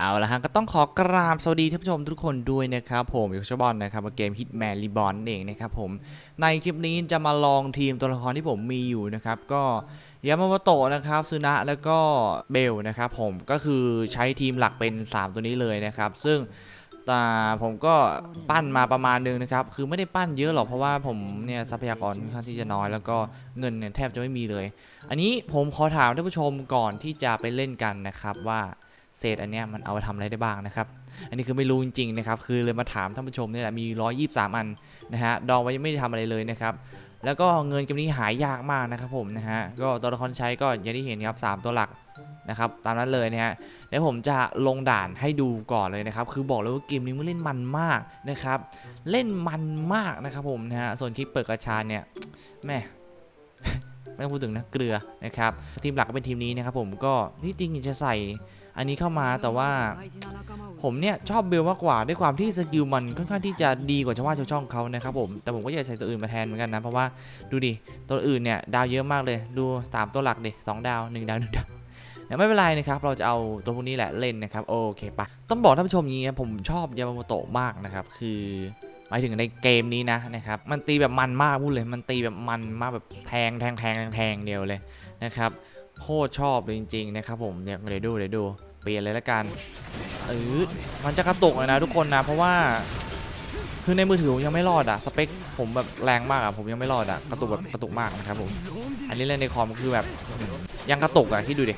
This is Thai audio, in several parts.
เอาละฮะก็ต้องขอกราบสวัสดีท่านผู้ชมทุกคนด้วยนะครับผมอยู่ชบอลนะครับเกม Hitman Reborn เองนะครับผมในคลิปนี้จะมาลองทีมตัวละครที่ผมมีอยู่นะครับก็ยามาโมโตะนะครับซึนะแล้วก็เบลนะครับผมก็คือใช้ทีมหลักเป็น 3 ตัวนี้เลยนะครับ ซึ่งตาผมก็ปั้นมาประมาณนึงนะครับ คือไม่ได้ปั้นเยอะหรอกเพราะว่าผมเนี่ยทรัพยากรค่อนข้างที่จะน้อยแล้วก็เงินเนี่ยแทบจะไม่มีเลย อันนี้ผมขอถามท่านผู้ชมก่อนที่จะไปเล่นกันนะครับว่า เศษอันเนี้ยมันเอาไปทำอะไรได้บ้างนะครับ อันนี้คือไม่รู้จริงๆนะครับ คือเลยมาถามท่านผู้ชมเนี่ยแหละ มี 123 อันนะฮะ ดองไว้ยังไม่ได้ทำอะไรเลยนะครับ แล้วก็เงินเกมนี้หายากมากนะครับผมนะฮะ ก็ตัวละครใช้ก็อย่างที่เห็นครับ 3 ตัวหลักนะครับ ตามนั้นเลยนะฮะ เดี๋ยวผมจะลงด่านให้ดูก่อนเลยนะครับ คือบอกเลยว่าเกมนี้มันเล่นมันมากนะครับ เล่นมันมากนะครับผมนะฮะ ส่วนคลิปเปิดกระชาเนี่ยแม่ไม่ต้องพูดถึงนะเกลือนะครับทีมหลักก็เป็นทีมนี้นะครับผมก็ที่จริงจะใส่ อันนี้เข้ามาแต่ว่า ผมเนี่ยชอบเบลมากกว่าด้วยความที่สกิลมันค่อนข้างที่จะดีกว่าชาวบ้านชาวช่องเขานะครับผมแต่ผมก็อยากใส่ตัวอื่นมาแทนเหมือนกันนะเพราะว่าดูดิตัวอื่นเนี่ยดาวเยอะมากเลยดูตามตัวหลักดิสองดาวหนึ่งดาวหนึ่งดาวแต่ไม่เป็นไรนะครับ เราจะเอาตัวพวกนี้แหละเล่นนะครับ โอเคปะต้องบอกท่านผู้ชมอย่างนี้ครับผมชอบยามาโมโตะมากนะครับ คือหมายถึงในเกมนี้นะนะครับ มันตีแบบมันมากพูดเลย มันตีแบบมันมากแบบแทงแทงแทงแทงแทงเดียวเลยนะครับ โคตรชอบเลยจริง ๆ นะครับผมเดี๋ยวเดี๋ยวดูเดี๋ยวดู เปลี่ยนเลยละกันเออมันจะกระตุกเลยนะทุกคนนะ เพราะว่าคือในมือถือผมยังไม่รอดอะสเปคผมแบบแรงมากอะผมยังไม่รอดอะกระตุกแบบกระตุกมากนะครับผมอันนี้เล่นในคอมคือแบบยังกระตุกอะคิดดูดิ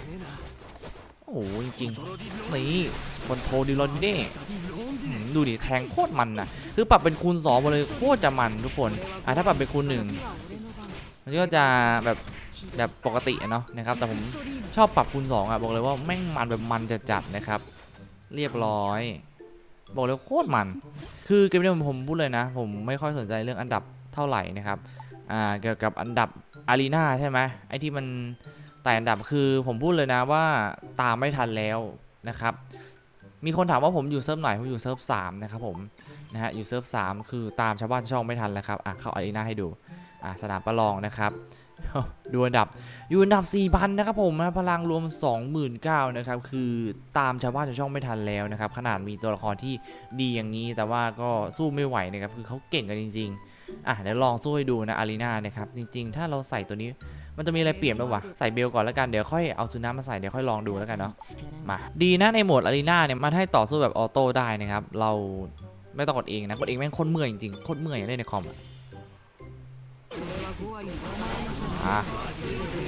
โอ้โหจริงๆนี่คอนโทรดิลอนนี่ดูดิแทงโคตรมันนะคือปรับเป็นคูณ2มาเลยโคตรจะมันทุกคนอะถ้าปรับเป็นคูณหนึ่งมันก็จะแบบแบบปกติเนาะนะครับแต่ผม ชอบปรับคูณ2อะบอกเลยว่าแม่งมันแบบมันจะจัดนะครับ เรียบร้อย บอกเลยโคตรมัน คือเกมนี้ผมผมพูดเลยนะ ผมไม่ค่อยสนใจเรื่องอันดับเท่าไหร่นะครับอ่าเกี่ยวกับอันดับอารีนาใช่ไหมไอที่มันไต่อันดับคือผมพูดเลยนะว่าตามไม่ทันแล้วนะครับมีคนถามว่าผมอยู่เซิร์ฟไหนผมอยู่เซิร์ฟสามนะครับผมนะฮะอยู่เซิร์ฟสามคือตามชาวบ้านช่องไม่ทันแล้วครับอะเข้าอารีนาให้ดูอะสนามประลองนะครับ ดูอันดับ อยู่อันดับ 4,000 นะครับผมนะพลังรวม 29,000นะครับ คือตามชาวบ้านชาวช่องไม่ทันแล้วนะครับ ขนาดมีตัวละครที่ดีอย่างนี้ แต่ว่าก็สู้ไม่ไหวนะครับ คือเขาเก่งกันจริง ๆ อะ เดี๋ยวลองสู้ให้ดูนะอารีนานะครับ จริง ๆ ถ้าเราใส่ตัวนี้ มันจะมีอะไรเปลี่ยนบ้างวะ ใส่เบลก่อนแล้วกัน เดี๋ยวค่อยเอาซูน่ามาใส่ เดี๋ยวค่อยลองดูแล้วกันเนาะ มา ดีนะในโหมดอารีนาเนี่ย มันให้ต่อสู้แบบออโต้ได้นะครับ เราไม่ต้องกดเองนะ กดเองแม่งโคตรเมื่อยจริงๆ โคตรเมื่อยอย่างเล่นในคอมอะ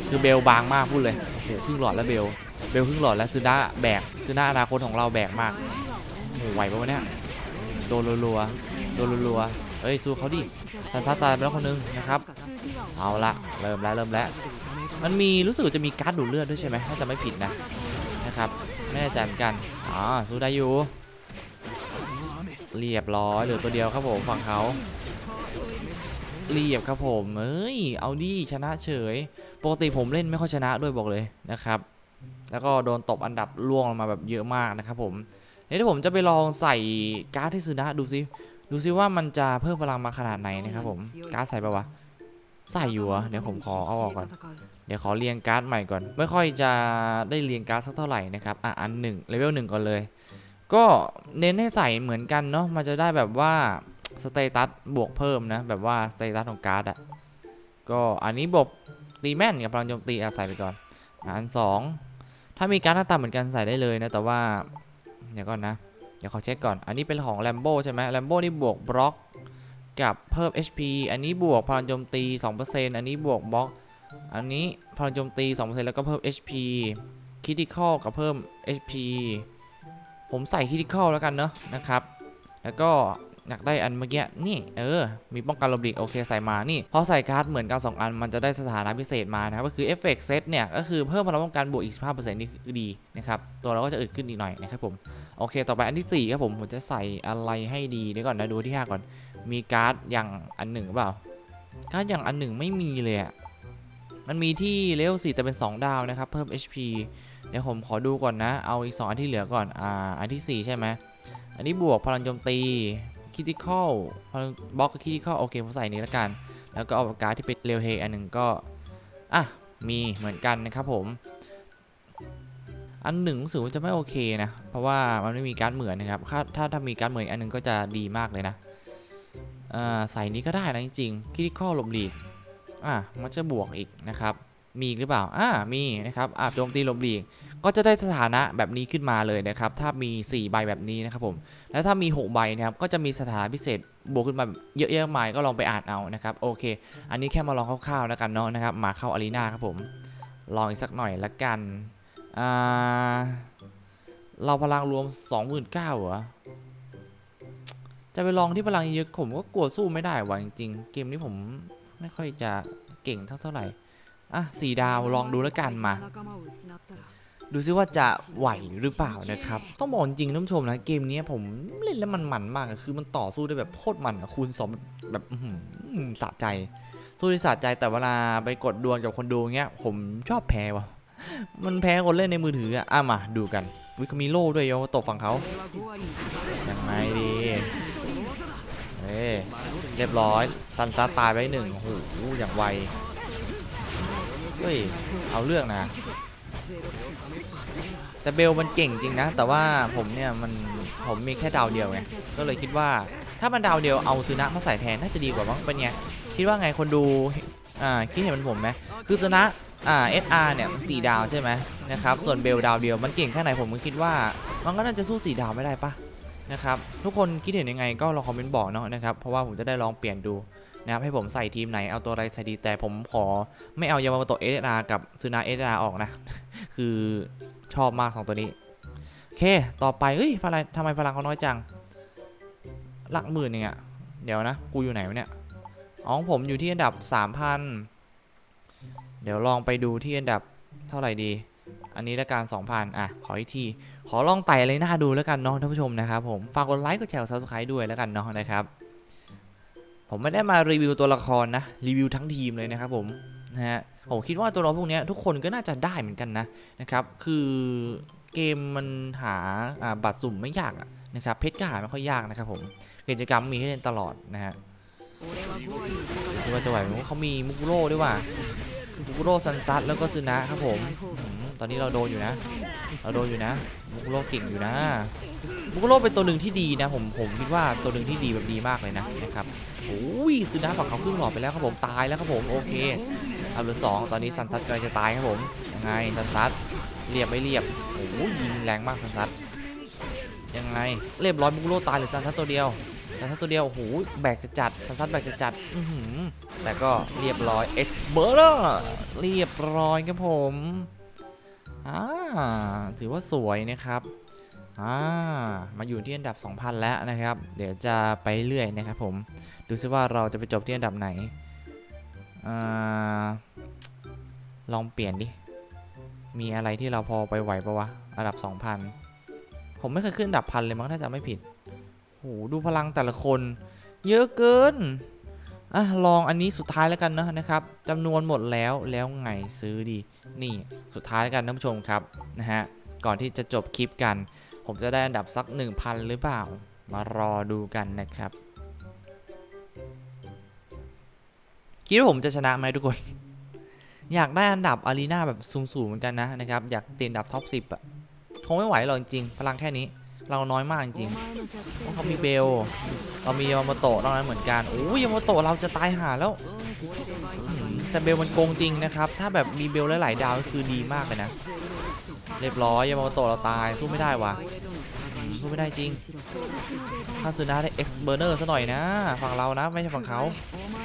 คือเบลบางมากพูดเลยโอ้โหครึ่งหลอดแล้วเบลเบลครึ่งหลอดแล้วซูน่าแบกซูน่าอนาคตของเราแบกมากโอ้โหไหวปะวะเนี่ยโดนรัวๆโดนรัวๆเฮ้ยสู้เขาดิซันซัดตายไปแล้วคนนึงนะครับ เอาละเริ่มแล้วเริ่มแล้ว มันมีรู้สึกจะมีการ์ดดูดเลือดด้วยใช่ไหมถ้าจะไม่ผิดนะนะครับไม่แน่ใจเหมือนกันอ๋อสู้ได้อยู่เรียบร้อยเหลือตัวเดียวครับผมฝั่งเขา เรียบครับผมเอ้ยเอาดิชนะเฉย ปกติผมเล่นไม่ค่อยชนะด้วยบอกเลยนะครับ แล้วก็โดนตบอันดับล่วงลงมาแบบเยอะมากนะครับผมเดี๋ยวผมจะไปลองใส่การ์ดที่ซื้อนะดูซิดูซิว่ามันจะเพิ่มพลังมาขนาดไหนนะครับผมการ์ดใส่ปะวะใส่อยู่อะเดี๋ยวผมขอเอาออกก่อนเดี๋ยวขอเรียงการ์ดใหม่ก่อน ไม่ค่อยจะได้เรียงการ์ดสักเท่าไหร่นะครับอะอันหนึ่งเลเวลหนึ่งก่อนเลย ก็เน้นให้ใส่เหมือนกันเนาะมันจะได้แบบว่า สเตตัสบวกเพิ่มนะ แบบว่าสเตตัสของการ์ดอะก็อันนี้บวกตีแม่นกับพลังโจมตีอะใส่ไปก่อนอันสองถ้ามีการ์ดหน้าตาเหมือนกันใส่ได้เลยนะ แต่ว่าเดี๋ยวก่อนนะ เดี๋ยวขอเช็คก่อน อันนี้เป็นของแลมโบใช่ไหมแลมโบนี่บวกบล็อกกับเพิ่ม HP อันนี้บวกพลังโจมตี 2%อันนี้บวกบล็อก อันนี้พลังโจมตี 2%แล้วก็เพิ่ม HP คิติคอลกับเพิ่ม HP ผมใส่คิติคอลแล้วกันเนาะนะครับ แล้วก็ อยากได้อันเมื่อกี้นี่เออ มีป้องกันลมดิกโอเคใส่มานี่พอใส่การ์ดเหมือนกัน2อันมันจะได้สถานะพิเศษมานะครับก็คือเอฟเฟกต์เซตเนี่ยก็คือเพิ่มพลังป้องกันบวกอีก15%นี่คือดีนะครับตัวเราก็จะอึดขึ้นอีกหน่อยนะครับผมโอเค ต่อไปอันที่4ครับผมผมจะใส่อะไรให้ดีเดี๋ยวก่อนนะดูที่5ก่อน มีการ์ดอย่างอันหนึ่งหรือเปล่าการ์ดอย่างอันหนึ่งไม่มีเลยอะมันมีที่เลเวล4แต่เป็น 2 ดาวนะครับเพิ่ม HP เดี๋ยวผมขอดูก่อนนะ เอาอีก2อันที่เหลือก่อน อ่า อันที่ 4 ใช่ไหม อันนี้บวกพลังโจมตี คิติคอลบล็อกคิติคอลโอเคผมใส่นี้แล้วกัน แล้วก็เอาการ์ดที่เป็นเรลเฮอันหนึ่งก็ อะ มีเหมือนกันนะครับผม อันหนึ่งรู้สึกว่าจะไม่โอเคนะ เพราะว่ามันไม่มีการเหมือนนะครับ ถ้าถ้าถ้ามีการเหมือนอันหนึ่งก็จะดีมากเลยนะใส่นี้ก็ได้นะจริงๆคิดข้อหลบหลีกอะมันจะบวกอีกนะครับ มีหรือเปล่า อ่ามีนะครับอ่าโจมตีหลบหลีก ก็จะได้สถานะแบบนี้ขึ้นมาเลยนะครับ ถ้ามี 4 ใบแบบนี้นะครับผม แล้วถ้ามี 6 ใบนะครับก็จะมีสถานะพิเศษบวกขึ้นมาเยอะแยะมากมายก็ลองไปอ่านเอานะครับโอเค อันนี้แค่มาลองคร่าวๆแล้วกันเนาะนะครับมาเข้าอารีนาครับผมลองอีกสักหน่อยละกันอ่าเราพลังรวม 29,000เหรอจะไปลองที่พลังเยอะผมก็กลัวสู้ไม่ได้ว่ะจริงๆเกมนี้ผมไม่ค่อยจะเก่งเท่าเท่าไหร่อะสี่ดาวลองดูแล้วกันมา ดูซิว่าจะไหวหรือเปล่านะครับ ต้องบอกจริงๆท่านผู้ชมนะเกมนี้ผมเล่นแล้วมันมันมากคือมันต่อสู้ได้แบบโคตรมันอะคูณสองแบบสะใจ สู้ได้สะใจแต่เวลาไปกดดวลกับคนดูเงี้ย ผมชอบแพ้ว่ะมันแพ้คนเล่นในมือถืออะอะมาดูกันวิคมิโล่ด้วยโยตกฝั่งเขายังไงดีเอ้เรียบร้อยซันซัดตายไปหนึ่งโอ้โหอย่างไวเฮ้ยเอาเรื่องนะ แต่เบลมันเก่งจริงนะ แต่ว่าผมเนี่ยมันผมมีแค่ดาวเดียวไงก็เลยคิดว่าถ้ามันดาวเดียวเอาซูนะมาใส่แทนน่าจะดีกว่าบ้างเป็นไงคิดว่าไงคนดูอ่าคิดเห็นเหมือนผมไหมคือซูนะอ่าเอสอาร์เนี่ยสี่ดาวใช่ไหมนะครับส่วนเบลดาวเดียวมันเก่งแค่ไหนผมก็คิดว่า มันก็น่าจะสู้สี่ดาวไม่ได้ปะนะครับทุกคนคิดเห็นยังไงก็ลองคอมเมนต์บอกเนาะนะครับเพราะว่าผมจะได้ลองเปลี่ยนดูนะครับให้ผมใส่ทีมไหนเอาตัวอะไรใส่ดีแต่ผมขอไม่เอายามาโตะเอสอาร์กับซูนะเอสอาร์ออกนะ คือ ชอบมากสองตัวนี้ โอเค ต่อไปเฮ้ยพลังทำไมพลังเขาน้อยจัง หลักหมื่นเองอะเดี๋ยวนะ กูอยู่ไหนวะเนี่ยอ๋องผมอยู่ที่อันดับ 3,000 เดี๋ยวลองไปดูที่อันดับเท่าไหร่ดี อันนี้ละกัน2,000 อะ ขออีกที ขอลองไต่อะไรหน้าดูแล้วกันเนาะท่านผู้ชมนะครับผม ฝากกดไลค์ กดแชร์กดซับสไครต์ด้วยแล้วกันเนาะนะครับ ผมไม่ได้มารีวิวตัวละครนะ รีวิวทั้งทีมเลยนะครับผม นะฮะผมคิดว่าตัวละครพวกเนี้ยทุกคนก็น่าจะได้เหมือนกันนะนะครับคือเกมมันหาอ่าบัตรสุ่มไม่ยากอะนะครับเพชรก็หาไม่ค่อยยากนะครับผมกิจกรรมมีให้เล่นตลอดนะฮะดูว่าจะไหวไหมเขามีมุกุโร่ด้วยว่ะมุกุโร่ซันซัตแล้วก็ซึนะครับผมอืมตอนนี้เราโดนอยู่นะ เราโดนอยู่นะมุกุโร่เก่งอยู่นะมุกุโร่เป็นตัวหนึ่งที่ดีนะผมผมคิดว่าตัวหนึ่งที่ดีแบบดีมากเลยนะนะครับโอ้ยซึนะฝั่งเขาครึ่งหลอดไปแล้วครับผมตายแล้วครับผมโอเคเอาเหลือสองตอนนี้ซันซัตกำลังจะตายครับผมยังไงซันซัตเรียบไม่เรียบโอ้โหยิงแรงมากซันซัตยังไงเรียบร้อยบุกโลตายหรือซันซัตตัวเดียวซันซัตตัวเดียวโอ้โหแบกจะจัดซันซัตแบกจะจัดอือหือแต่ก็เรียบร้อยเอ็กซ์เบอร์เรียบร้อยครับผมอ่าถือว่าสวยนะครับอ่ามาอยู่ที่อันดับ 2,000 แล้วนะครับ เดี๋ยวจะไปเรื่อยนะครับผม ดูซิว่าเราจะไปจบที่อันดับไหน ลองเปลี่ยนดิ มีอะไรที่เราพอไปไหวปะวะอันดับ 2,000 ผมไม่เคยขึ้นอันดับพันเลยมั้งถ้าจะไม่ผิดโหดูพลังแต่ละคน เยอะเกิน อะ ลองอันนี้สุดท้ายแล้วกันนะนะครับจำนวนหมดแล้วแล้วไงซื้อดี นี่สุดท้ายแล้วกันท่านผู้ชมครับนะฮะ ก่อนที่จะจบคลิปกัน ผมจะได้อันดับสัก 1,000 หรือเปล่า มารอดูกันนะครับ คิดว่าผมจะชนะไหมทุกคน อยากได้อันดับอารีนาแบบสูงๆเหมือนกันนะนะครับ อยากติดอันดับท็อป10อะคงไม่ไหวหรอกจริงพลังแค่นี้ เราน้อยมากจริงเพราะเขามีเบลเรามียามาโตะตรงนั้นเหมือนกันโอ้ยยามาโตะเราจะตายหาแล้ว แต่เบลมันโกงจริงนะครับ ถ้าแบบมีเบลหลายๆดาวก็คือดีมากเลยนะ เรียบร้อยยามาโตะเราตายสู้ไม่ได้วะสู้ไม่ได้จริงถ้าซูนาได้ X burner ซะหน่อยนะ ฝั่งเรานะ ไม่ใช่ฝั่งเขา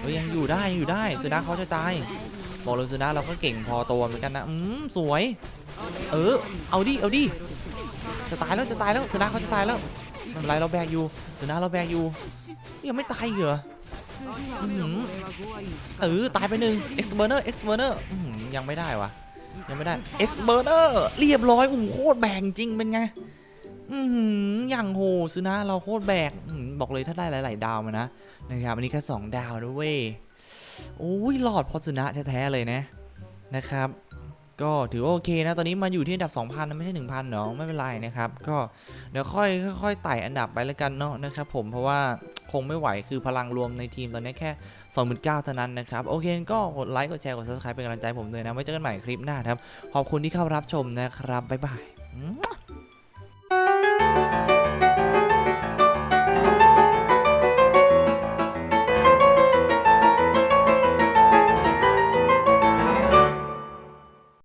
เฮ้ยยังอยู่ได้ยังอยู่ได้ซูนาเขาจะตายบอกเลยซูนะเราก็เก่งพอตัวเหมือนกันนะอืมสวย เออ เอาดิเอาดิจะตายแล้วจะตายแล้วซูนะเขาจะตายแล้วไม่เป็นไรเราแบกอยู่ซูนะเราแบกอยู่ยังไม่ตายเหรออื้อหือเออตายไปหนึ่ง X burner X burner อื้อหือยังไม่ได้วะยังไม่ได้ X burner เรียบร้อยโอ้โหโคตรแบกจริงเป็นไง อือหือย่างโหซูนะเราโคตรแบกอบอกเลยถ้าได้หลาย ๆ ดาวมานะนะครับอันนี้แค่สองดาวนะเว้ยโอ้ยหลอดพอสุนะแท้ๆเลยนะนะครับ ก็ถือว่าโอเคนะ ตอนนี้มาอยู่ที่อันดับ 2,000นะไม่ใช่ 1,000เนาะไม่เป็นไรนะครับ ก็เดี๋ยวค่อยค่อยไต่อันดับไปแล้วกันเนาะนะครับผมเพราะว่าคงไม่ไหวคือพลังรวมในทีมตอนนี้แค่29,000เท่านั้นนะครับ โอเค ก็กดไลค์กดแชร์กด subscribe เป็นกำลังใจผมด้วยนะไว้เจอกันใหม่คลิปหน้าครับ ขอบคุณที่เข้ารับชมนะครับบ๊ายบาย